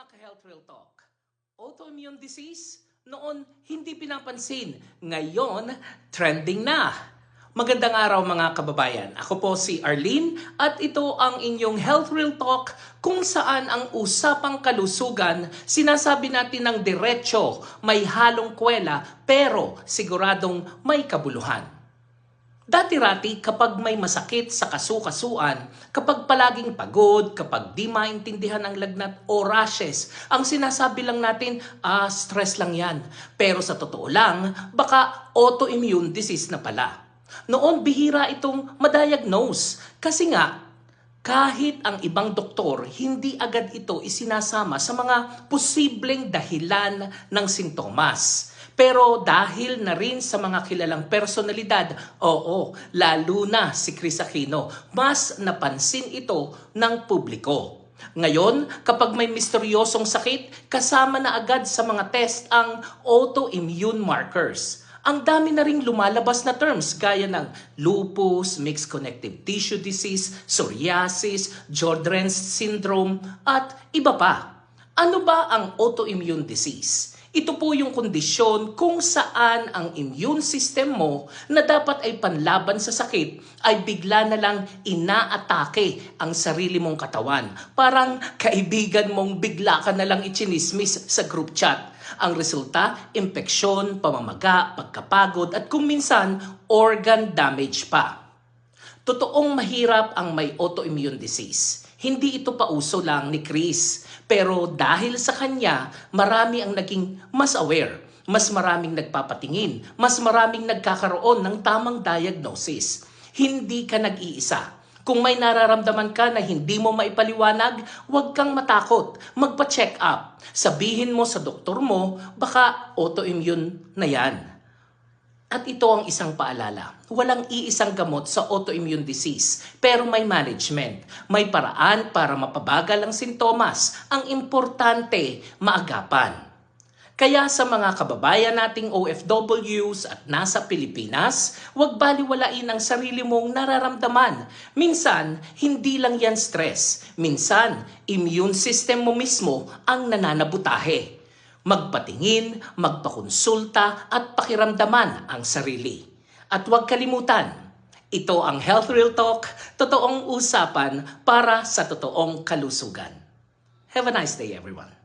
mga ka-health real talk. Autoimmune disease, noon hindi pinapansin. Ngayon, trending na. Magandang araw mga kababayan. Ako po si Arlene at ito ang inyong Health Real Talk kung saan ang usapang kalusugan sinasabi natin ng diretsyo, may halong kwela pero siguradong may kabuluhan. Dati-rati kapag may masakit sa kasukasuan, kapag palaging pagod, kapag di maintindihan ang lagnat o rashes, ang sinasabi lang natin, ah, stress lang yan. Pero sa totoo lang, baka autoimmune disease na pala. Noon bihira itong madiagnose kasi nga kahit ang ibang doktor, hindi agad ito isinasama sa mga posibleng dahilan ng sintomas. Pero dahil na rin sa mga kilalang personalidad, oo, lalo na si Chris Aquino, mas napansin ito ng publiko. Ngayon, kapag may misteryosong sakit, kasama na agad sa mga test ang autoimmune markers. Ang dami na ring lumalabas na terms gaya ng lupus, mixed connective tissue disease, psoriasis, Sjogren's syndrome, at iba pa. Ano ba ang autoimmune disease? Ito po yung kondisyon kung saan ang immune system mo na dapat ay panlaban sa sakit ay bigla na lang inaatake ang sarili mong katawan. Parang kaibigan mong bigla ka na lang ichinismis sa group chat. Ang resulta, impeksyon, pamamaga, pagkapagod at kung minsan, organ damage pa. Totoong mahirap ang may autoimmune disease. Hindi ito pauso lang ni Chris. Pero dahil sa kanya, marami ang naging mas aware. Mas maraming nagpapatingin. Mas maraming nagkakaroon ng tamang diagnosis. Hindi ka nag-iisa. Kung may nararamdaman ka na hindi mo maipaliwanag, huwag kang matakot. Magpa-check up. Sabihin mo sa doktor mo, baka autoimmune na yan. At ito ang isang paalala. Walang iisang gamot sa autoimmune disease, pero may management. May paraan para mapabagal ang sintomas. Ang importante, maagapan. Kaya sa mga kababayan nating OFWs at nasa Pilipinas, huwag baliwalain ang sarili mong nararamdaman. Minsan, hindi lang yan stress. Minsan, immune system mo mismo ang nananabutahe magpatingin, magpakonsulta at pakiramdaman ang sarili. At huwag kalimutan, ito ang Health Real Talk, totoong usapan para sa totoong kalusugan. Have a nice day everyone.